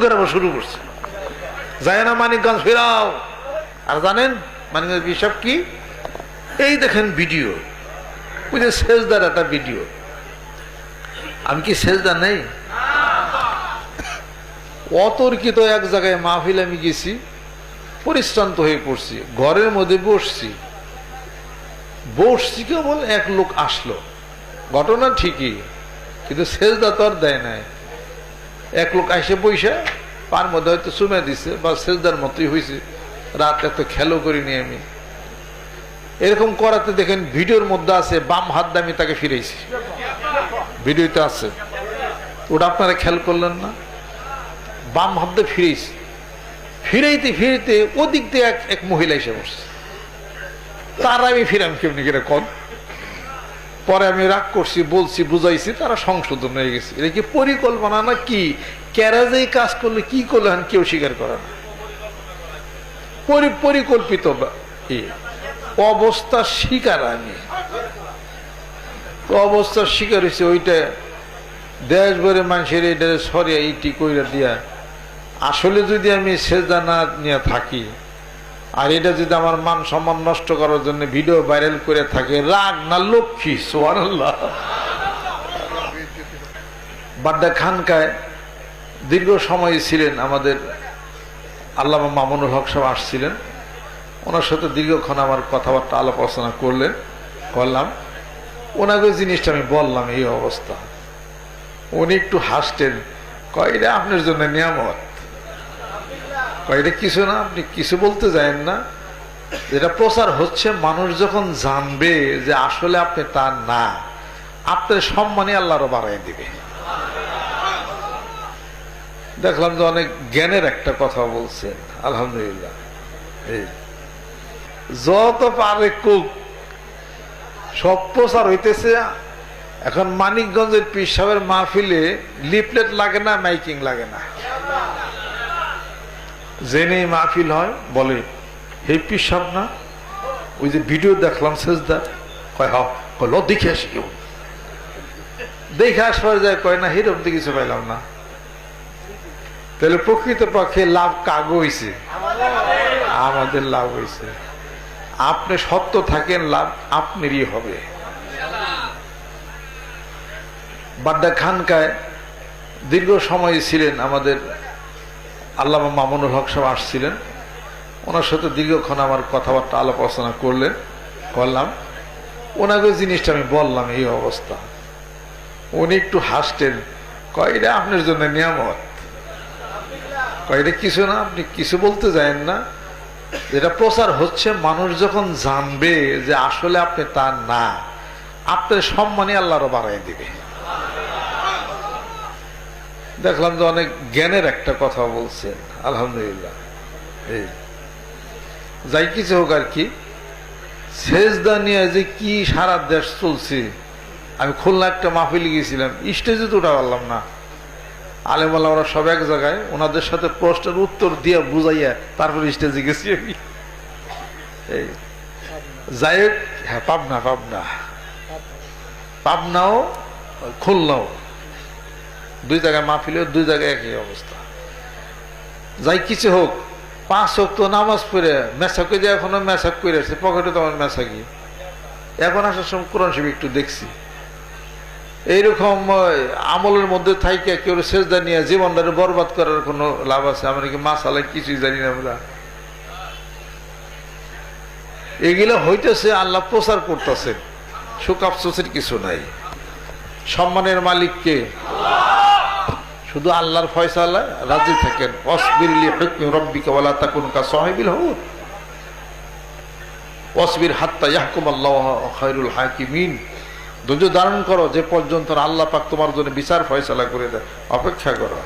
করে আবার শুরু করছে। যায় না মানিকগঞ্জ, ফেরাও। আর জানেন, মানিকগঞ্জ বিশপ কি? এই দেখেন ভিডিও। ওই যে শেষদার একটা ভিডিও। আমি কি শেষদার নেই? অতর্কিত এক জায়গায় মাহফিল আমি গেছি, পরিশ্রান্ত হয়ে পড়ছি, ঘরের মধ্যে বসছি। বসছি কেবল এক লোক আসলো। ঘটনা ঠিকই, কিন্তু শেষদা তো আর দেয় নাই। এক লোক আসে বইসা পার মধ্যে হয়তো চুমে দিছে বা শেষদার মতোই হয়েছে রাত এত খেলো করিনি আমি। এরকম করাতে দেখেন ভিডিওর মধ্যে আছে, বাম হাত আমি তাকে ফিরেছি ভিডিওতে আছে। ওটা আপনারা খেয়াল করলেন না? বাম হাত দিয়ে ফিরেছি ফিরাইতে ফিরাইতে ওদিক দিয়ে এক এক মহিলা এসে বসছে। তার আমি ফিরাম কেমনি করে কম পরে আমি রাগ করছি, বলছি, বুঝাইছি, তারা সংশোধন হয়ে গেছে। এটা কি পরিকল্পনা না কি? ক্যারা যে এই কাজ করলে কি করলে কেউ স্বীকার করে না? পরিকল্পিত। অবস্থার শিকার আমি অবস্থার শিকার হয়েছে, ওইটা দেশ ভরে মানুষের এটা সরিয়া ইটি কইরা দিয়া, আসলে যদি আমি সেজদা না নিয়ে থাকি আর এটা যদি আমার মান সম্মান নষ্ট করার জন্য ভিডিও ভাইরাল করে থাকে, রাগ না লক্ষ্মী সোয়ার বাড্ডা খানকায় দীর্ঘ সময় ছিলেন আমাদের আল্লামা মামুনুল হক সাহেব আসছিলেন। ওনার সাথে দীর্ঘক্ষণ আমার কথাবার্তা আলাপ আলোচনা করলেন করলাম। ওনাকে জিনিসটা আমি বললাম, এই অবস্থা। উনি একটু হাসতেন কয়টা আপনার জন্য নিয়ামত। কয়টা কিছু না, আপনি কিছু বলতে যায়েন না। এটা প্রচার হচ্ছে, মানুষ যখন জানবে যে আসলে আপনি তার না, আপনার সম্মানই আল্লাহরও বাড়াই দিবে। দেখলাম যে অনেক জ্ঞানের একটা কথা বলছেন, আলহামদুলিল্লাহ। যত পারে কুক, সব প্রচার হইতেছে। এখন মানিকগঞ্জের পিসাবের মাহফিলে লিফলেট লাগে না, মাইকিং লাগে না। জেনে মাহফিল হয়, বলে, হে পিসাব না, ওই যে ভিডিও দেখলাম শেষদা কয়, হ, কয় দেখে আসি কেউ। দেখে আসবার যায়, কয়, না হিরম দিয়ে কিছু পাইলাম না। তাহলে প্রকৃত পক্ষে লাভ কাগ হয়েছে আমাদের লাভ হয়েছে আপনি সত্য থাকেন, লাভ আপনারই হবে। বাড্ডা খানকায় দীর্ঘ সময় ছিলেন আমাদের আল্লামা মামুনুল হক সাহেব আসছিলেন। ওনার সাথে দীর্ঘক্ষণ আমার কথাবার্তা আলাপ আলোচনা করলেন করলাম। ওনাকে জিনিসটা আমি বললাম, এই অবস্থা। উনি একটু হাসতেন কয়টা আপনার জন্য নিয়ামত। কয়টা কিছু না, আপনি কিছু বলতে যায়েন না। এটা প্রচার হচ্ছে, মানুষ যখন জানবে যে আসলে আপনি তার না, আপনার সম্মানই আল্লাহরও বাড়াই দিবে। দেখলাম যে অনেক জ্ঞানের একটা কথা বলছেন আলহামদুলিল্লাহ। যাই কিছু হোক আর কি। সেজদা নিয়ে যে কি সারা দেশ চলছে, আমি খুলনা একটা মাহফিল গিয়েছিলাম, স্টেজে তো উঠা পারলাম না। আলেমাল্লা ওরা সব এক জায়গায়, ওনাদের সাথে প্রশ্নের উত্তর দিয়ে বুঝাইয়া তারপর স্টেজে গেছি আমি। এই। যাই হোক হ্যাঁ পাবনা পাবনা। পাবনাও, খুলনাও। দুই জায়গায় মাহফিলেও দুই জায়গায় একই অবস্থা। যাই কিছু হোক, পাঁচ হোক তো নামাজ পড়ে মেসাকে যে এখনও মেসাক করে আছে পকেটে তো আমার মেসাকি এখন আসার সময় কোরআন শিব একটু দেখছি। এইরকম আমলের মধ্যে থাইকে কেউ সেজদা নিয়ে জীবনটারে বরবাদ করার কোনো লাভ আছে? আমরা কি মাসালা কিছুই জানি না আমরা এগুলো হইতেছে আল্লাহ প্রচার করতেছে। সুখ আফসোসের কিছু নাই। সম্মানের মালিককে শুধু আল্লাহর ফয়সালায় রাজি থাকেন। অসবিরলি হুকমি তাকুন কা সাহিবিল হুদ অসবির হাত্তা ইয়াহকুম আল্লাহ খায়রুল হাকিমিন। ধৈর্য ধারণ করো যে পর্যন্ত আল্লাহ পাক তোমার জন্য বিচার, ফয়সালা করে দেয়। অপেক্ষা করো।